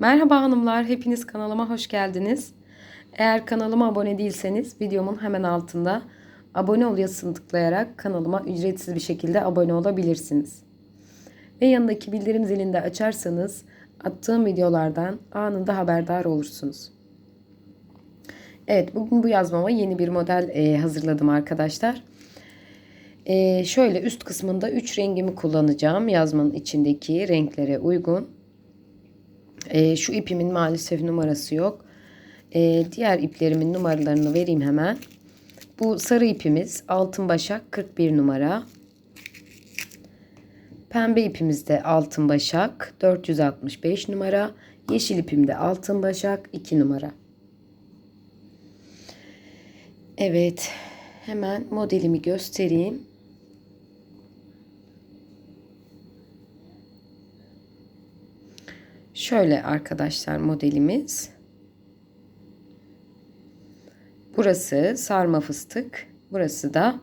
Merhaba hanımlar, hepiniz kanalıma hoş geldiniz. Eğer kanalıma abone değilseniz videomun hemen altında abone ol yazısını tıklayarak kanalıma ücretsiz bir şekilde abone olabilirsiniz. Ve yanındaki bildirim zilini de açarsanız attığım videolardan anında haberdar olursunuz. Evet bugün bu yazmama yeni bir model e, hazırladım arkadaşlar. E, şöyle üst kısmında 3 rengimi kullanacağım yazmanın içindeki renklere uygun. E, şu ipimin maalesef numarası yok. E, diğer iplerimin numaralarını vereyim hemen. Bu sarı ipimiz altın başak 41 numara. Pembe ipimiz de altın başak 465 numara. Yeşil ipim de altın başak 2 numara. Evet. Hemen modelimi göstereyim. Şöyle arkadaşlar modelimiz. Burası sarma fıstık. Burası da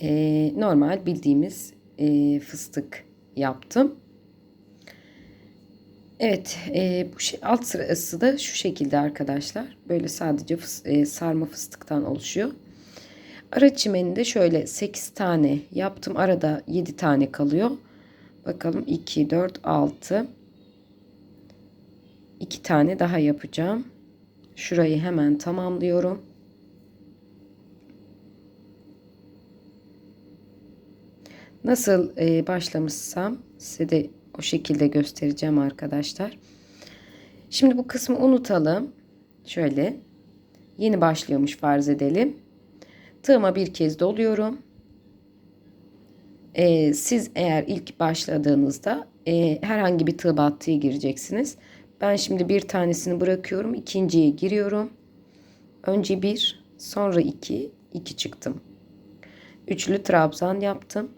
e, normal bildiğimiz e, fıstık yaptım. Evet e, bu şey, alt sırası da şu şekilde arkadaşlar. Böyle sadece fıs, e, sarma fıstıktan oluşuyor. Ara çimeni de şöyle 8 tane yaptım. Arada 7 tane kalıyor. Bakalım 2, 4, 6. 2 tane daha yapacağım. Şurayı hemen tamamlıyorum. Nasıl e, başlamışsam size de o şekilde göstereceğim arkadaşlar. Şimdi bu kısmı unutalım. Şöyle yeni başlıyormuş farz edelim. Tığıma bir kez doluyorum. Ee, siz eğer ilk başladığınızda e, herhangi bir tığ battıya gireceksiniz. Ben şimdi bir tanesini bırakıyorum. ikinciye giriyorum. Önce bir, sonra iki, iki çıktım. Üçlü trabzan yaptım.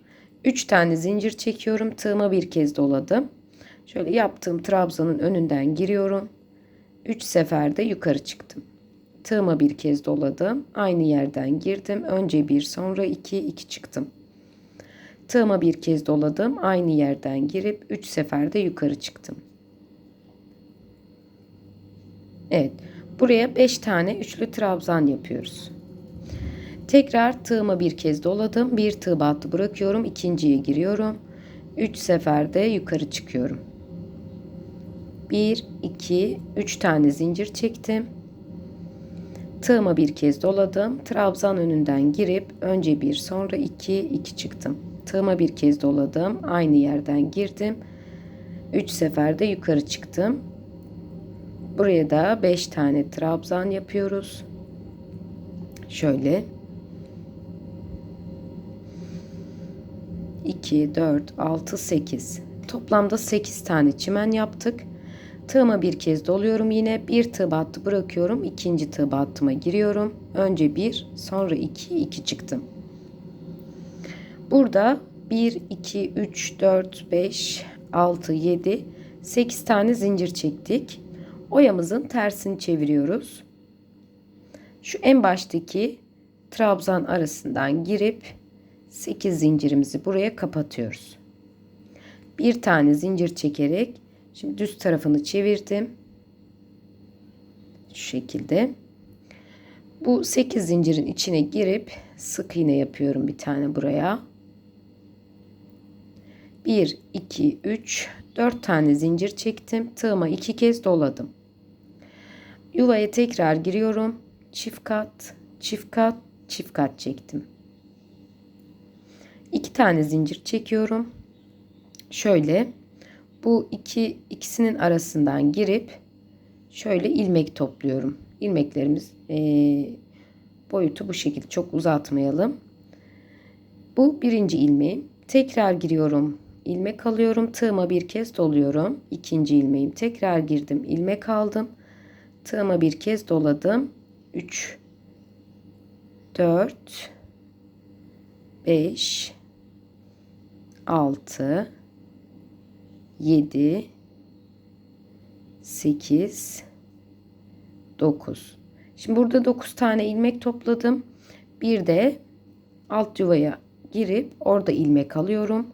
Üç tane zincir çekiyorum. Tığıma bir kez doladım. Şöyle yaptığım trabzanın önünden giriyorum. Üç seferde yukarı çıktım. Tığıma bir kez doladım. Aynı yerden girdim. Önce bir, sonra iki, iki çıktım. Tığıma bir kez doladım. Aynı yerden girip üç seferde yukarı çıktım. Evet. Buraya 5 tane üçlü trabzan yapıyoruz. Tekrar tığıma bir kez doladım. Bir tığ battı bırakıyorum. ikinciye giriyorum. 3 seferde yukarı çıkıyorum. 1 2 3 tane zincir çektim. Tığıma bir kez doladım. Trabzan önünden girip önce bir sonra 2 2 çıktım. Tığıma bir kez doladım. Aynı yerden girdim. 3 seferde yukarı çıktım. Buraya da 5 tane trabzan yapıyoruz. Şöyle. 2, 4, 6, 8. Toplamda 8 tane çimen yaptık. Tığıma bir kez doluyorum yine. Bir tığ battı bırakıyorum. ikinci tığ battıma giriyorum. Önce 1, sonra 2, 2 çıktım. Burada 1, 2, 3, 4, 5, 6, 7, 8 tane zincir çektik. Oyamızın tersini çeviriyoruz. Şu en baştaki trabzan arasından girip 8 zincirimizi buraya kapatıyoruz. Bir tane zincir çekerek şimdi düz tarafını çevirdim. Şu şekilde. Bu 8 zincirin içine girip sık iğne yapıyorum bir tane buraya. 1 2 3 4 tane zincir çektim. Tığıma 2 kez doladım. Yuvaya tekrar giriyorum. Çift kat, çift kat, çift kat çektim. 2 tane zincir çekiyorum. Şöyle bu iki ikisinin arasından girip şöyle ilmek topluyorum. İlmeklerimiz e, boyutu bu şekilde çok uzatmayalım. Bu birinci ilmeğim. Tekrar giriyorum. İlmek alıyorum. Tığıma bir kez doluyorum. İkinci ilmeğim. Tekrar girdim. ilmek aldım. Tığıma bir kez doladım. 3 4 5 6 7 8 9 Şimdi burada 9 tane ilmek topladım. Bir de alt yuvaya girip orada ilmek alıyorum.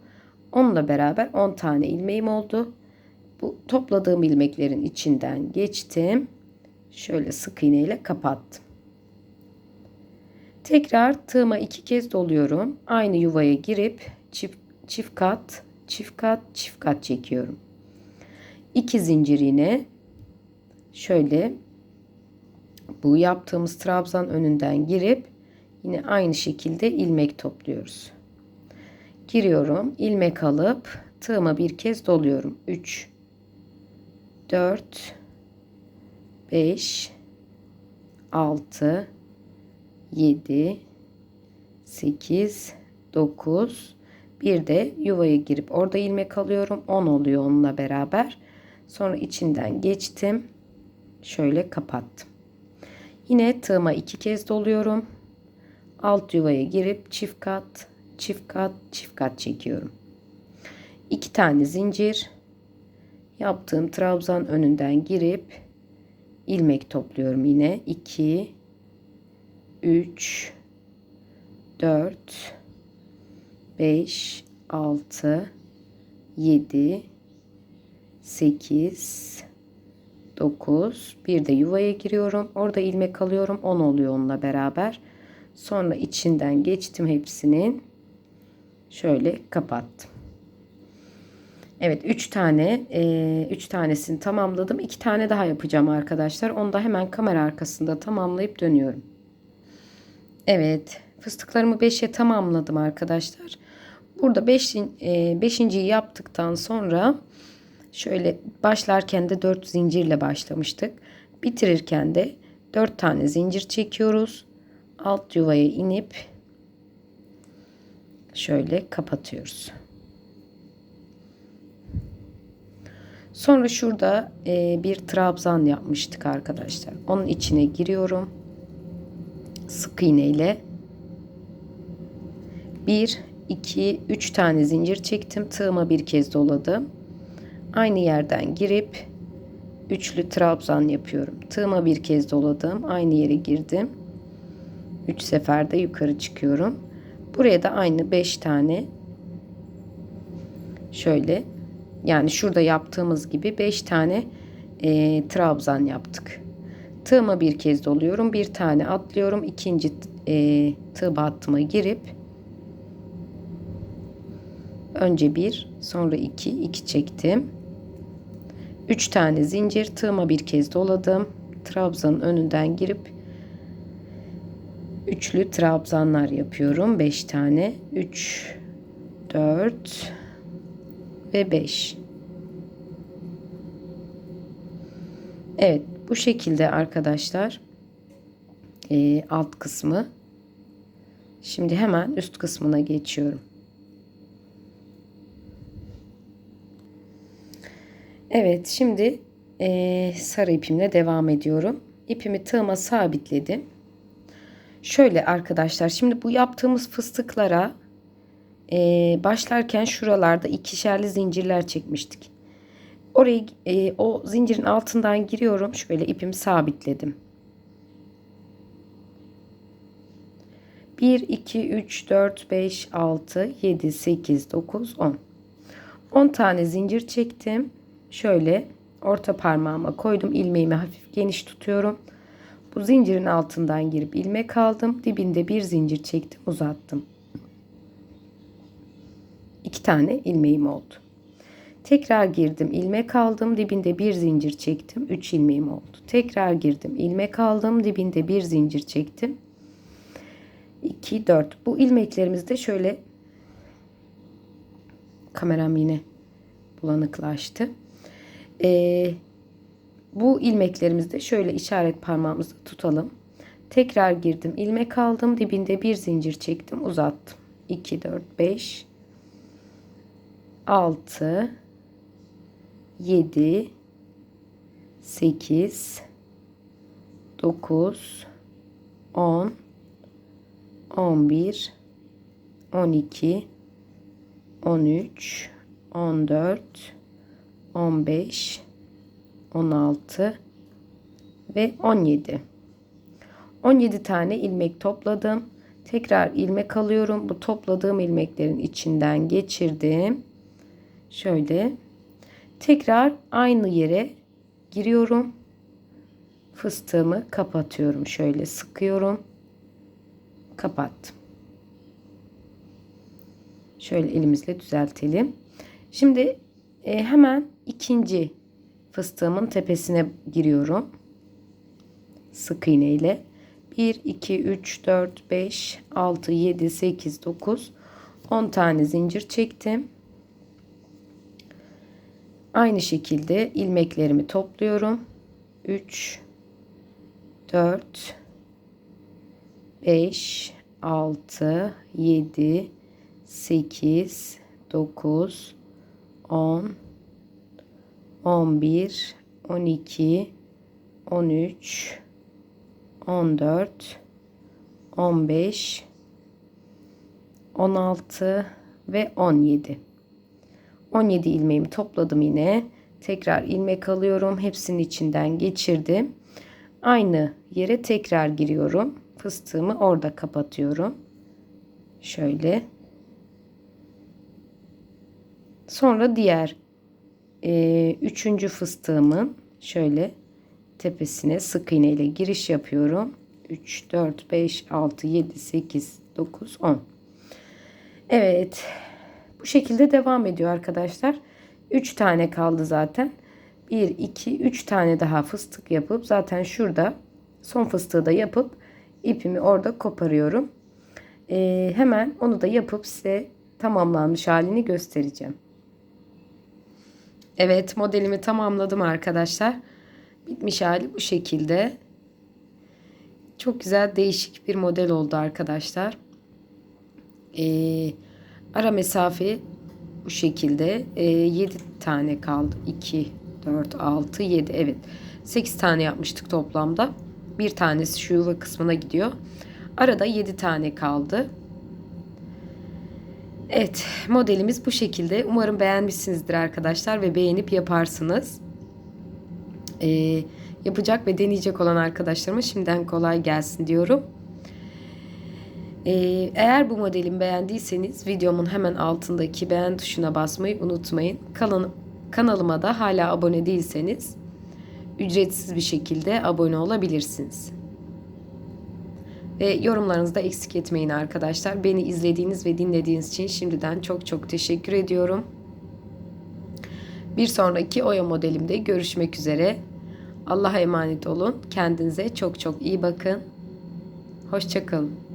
Onunla beraber 10 tane ilmeğim oldu. Bu topladığım ilmeklerin içinden geçtim. Şöyle sık iğne ile kapattım. Tekrar tığıma iki kez doluyorum. Aynı yuvaya girip çift, çift kat, çift kat, çift kat çekiyorum. İki zincir iğne şöyle bu yaptığımız trabzan önünden girip yine aynı şekilde ilmek topluyoruz. Giriyorum, ilmek alıp tığıma bir kez doluyorum. 3 4 5 6 7 8 9 bir de yuvaya girip orada ilmek alıyorum. 10 oluyor onunla beraber. Sonra içinden geçtim. Şöyle kapattım. Yine tığıma iki kez doluyorum. Alt yuvaya girip çift kat çift kat çift kat çekiyorum iki tane zincir yaptığım trabzan önünden girip ilmek topluyorum yine 2 3 4 5 6 7 8 9 bir de yuvaya giriyorum. Orada ilmek alıyorum. 10 oluyor onunla beraber. Sonra içinden geçtim hepsinin. Şöyle kapattım. Evet 3 tane 3 e, tanesini tamamladım. 2 tane daha yapacağım arkadaşlar. Onu da hemen kamera arkasında tamamlayıp dönüyorum. Evet fıstıklarımı 5'e tamamladım arkadaşlar. Burada 5. E, beşinciyi yaptıktan sonra şöyle başlarken de 4 zincirle başlamıştık. Bitirirken de 4 tane zincir çekiyoruz. Alt yuvaya inip şöyle kapatıyoruz. Sonra şurada e, bir trabzan yapmıştık arkadaşlar. Onun içine giriyorum. Sık iğne ile 1 2 3 tane zincir çektim. Tığıma bir kez doladım. Aynı yerden girip üçlü trabzan yapıyorum. Tığıma bir kez doladım. Aynı yere girdim. 3 seferde yukarı çıkıyorum. Buraya da aynı 5 tane şöyle yani şurada yaptığımız gibi 5 tane e, trabzan yaptık. Tığıma bir kez doluyorum. Bir tane atlıyorum. ikinci e, tığ battıma girip önce bir sonra iki iki çektim. Üç tane zincir tığıma bir kez doladım. Trabzanın önünden girip üçlü trabzanlar yapıyorum. Beş tane. Üç, dört, ve 5. Evet bu şekilde arkadaşlar e, alt kısmı. Şimdi hemen üst kısmına geçiyorum. Evet şimdi e, sarı ipimle devam ediyorum. İpimi tığıma sabitledim. Şöyle arkadaşlar şimdi bu yaptığımız fıstıklara e, başlarken şuralarda ikişerli zincirler çekmiştik. Orayı e, o zincirin altından giriyorum. Şöyle ipimi sabitledim. 1, 2, 3, 4, 5, 6, 7, 8, 9, 10. 10 tane zincir çektim. Şöyle orta parmağıma koydum. ilmeğimi hafif geniş tutuyorum. Bu zincirin altından girip ilmek aldım. Dibinde bir zincir çektim uzattım iki tane ilmeğim oldu. Tekrar girdim ilmek aldım dibinde bir zincir çektim 3 ilmeğim oldu. Tekrar girdim ilmek aldım dibinde bir zincir çektim 2 4 bu ilmeklerimizde şöyle kameram yine bulanıklaştı. Ee, bu ilmeklerimizde şöyle işaret parmağımızı tutalım. Tekrar girdim ilmek aldım dibinde bir zincir çektim uzattım. 2 4 5 6 7 8 9 10 11 12 13 14 15 16 ve 17 17 tane ilmek topladım tekrar ilmek alıyorum bu topladığım ilmeklerin içinden geçirdim şöyle Tekrar aynı yere giriyorum. Fıstığımı kapatıyorum. Şöyle sıkıyorum. Kapattım. Şöyle elimizle düzeltelim. Şimdi e, hemen ikinci fıstığımın tepesine giriyorum. Sık iğne ile. 1, 2, 3, 4, 5, 6, 7, 8, 9, 10 tane zincir çektim. Aynı şekilde ilmeklerimi topluyorum. 3, 4, 5, 6, 7, 8, 9, 10, 11, 12, 13, 14, 15, 16 ve 17. 17 ilmeğimi topladım yine. Tekrar ilmek alıyorum. Hepsinin içinden geçirdim. Aynı yere tekrar giriyorum. Fıstığımı orada kapatıyorum. Şöyle. Sonra diğer e, üçüncü fıstığımın şöyle tepesine sık iğne ile giriş yapıyorum. 3, 4, 5, 6, 7, 8, 9, 10. Evet. Bu şekilde devam ediyor arkadaşlar. 3 tane kaldı zaten. 1, 2, 3 tane daha fıstık yapıp zaten şurada son fıstığı da yapıp ipimi orada koparıyorum. Ee, hemen onu da yapıp size tamamlanmış halini göstereceğim. Evet modelimi tamamladım arkadaşlar. Bitmiş hali bu şekilde. Çok güzel değişik bir model oldu arkadaşlar. Ee, ara mesafe bu şekilde. Ee, 7 tane kaldı. 2, 4, 6, 7 evet. 8 tane yapmıştık toplamda. Bir tanesi şu yuva kısmına gidiyor. Arada 7 tane kaldı. Evet modelimiz bu şekilde. Umarım beğenmişsinizdir arkadaşlar ve beğenip yaparsınız. Ee, yapacak ve deneyecek olan arkadaşlarıma şimdiden kolay gelsin diyorum. Ee, eğer bu modelimi beğendiyseniz videomun hemen altındaki beğen tuşuna basmayı unutmayın. Kalan, kanalıma da hala abone değilseniz ücretsiz bir şekilde abone olabilirsiniz. Ve yorumlarınızı da eksik etmeyin arkadaşlar. Beni izlediğiniz ve dinlediğiniz için şimdiden çok çok teşekkür ediyorum. Bir sonraki Oya modelimde görüşmek üzere. Allah'a emanet olun. Kendinize çok çok iyi bakın. Hoşçakalın.